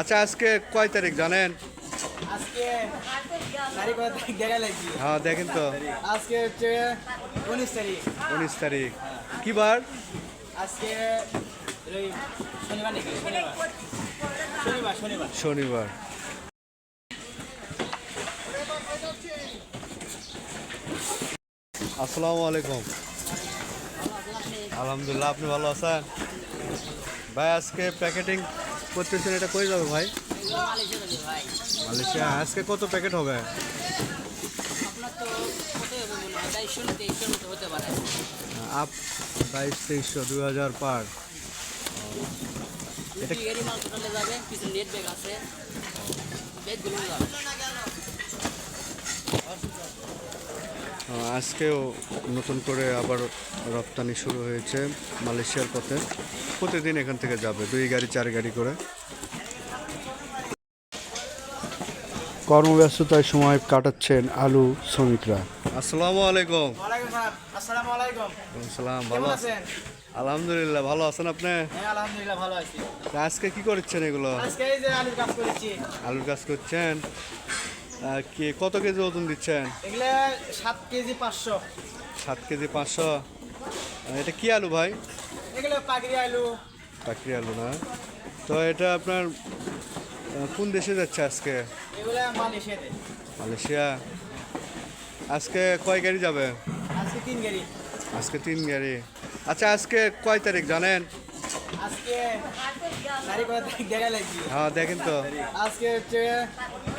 আচ্ছা আজকে কয় তারিখ জানেন? হ্যাঁ দেখেন তো। আজকে হচ্ছে উনিশ তারিখ। উনিশ তারিখ। কি বার? আজকে শনিবার। আসসালামু আলাইকুম। আলহামদুলিল্লাহ আপনি ভালো আছেন? ভাই আজকে প্যাকেটিং করতেছেন এটা কই যাবে ভাই? মালয়েশিয়া। আজকে কত প্যাকেট হবে? আপ বাইশ তেইশশো দুই হাজার পার। দুই গাড়ি মাল টোটালে যাবে কিছু নেট ব্যাগ আছে। ব্যাগগুলো যাবে। আহ, আজকেও নতুন করে আবার রপ্তানি শুরু হয়েছে মালয়েশিয়ার পথে। প্রতিদিন এখান থেকে যাবে দুই গাড়ি চার গাড়ি করে। কর্মব্যস্ততায় সময় কাটাচ্ছেন আলু শ্রমিকরা। আসসালামু আলাইকুম। আসসালামু ভালো আছেন? আলহামদুলিল্লাহ ভালো আছেন আপনি? হ্যাঁ আলহামদুলিল্লাহ ভালো আছি। আজকে কি করছেন এগুলো? আজকে এই যে আলুর কাজ করেছি। আলুর কাজ করছেন। কি কত কেজি ওজন দিচ্ছেন? এগুলা সাত কেজি পাঁচশো। সাত কেজি পাঁচশো। এটা কি আলু ভাই? এগুলো পাগড়ি আলু। চাকরি আলু না? তো এটা আপনার কোন দেশে যাচ্ছে আজকে? এগুলো মালয়েশিয়াতে। মালয়েশিয়া? আজকে কয় গাড়ি যাবে? আজকে তিন গাড়ি। আজকে তিন গাড়ি। আচ্ছা আজকে কয় তারিখ জানেন? আজকে তারিখ তারিখ দেখা লাগছে হ্যাঁ দেখেন তো। আজকে হচ্ছে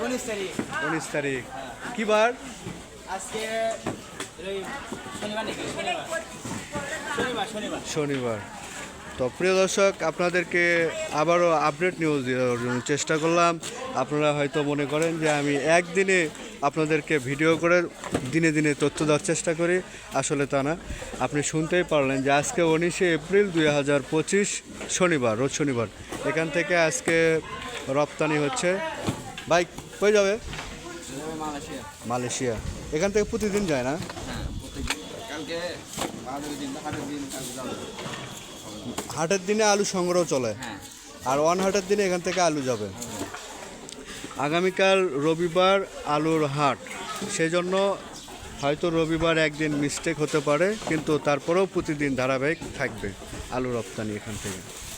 উনিশ তারিখ। উনিশ তারিখ। কি বার? আজকে শনিবার নাকি? শনিবার। শনিবার তো প্রিয় দর্শক আপনাদেরকে আবারও আপডেট নিউজ দেওয়ার জন্য চেষ্টা করলাম। আপনারা হয়তো মনে করেন যে আমি একদিনে আপনাদেরকে ভিডিও করে দিনে দিনে তথ্য দেওয়ার চেষ্টা করি। আসলে তা না। আপনি শুনতেই পারলেন যে আজকে উনিশে এপ্রিল দুই হাজার পঁচিশ শনিবার রোজ শনিবার। এখান থেকে আজকে রপ্তানি হচ্ছে। বাইক কই যাবে? মালয়েশিয়া। মালয়েশিয়া। এখান থেকে প্রতিদিন যায় না হ্যাঁ কালকে বারো দিন হাটের দিন আলু সংগ্রহ চলে? হ্যাঁ। আর ওয়ান হাটের দিনে এখান থেকে আলু যাবে? আগামীকাল রবিবার আলুর হাট। সেই জন্য হয়তো রবিবার একদিন মিস্টেক হতে পারে কিন্তু তারপরেও প্রতিদিন ধারাবাহিক থাকবে আলু রপ্তানি এখান থেকে।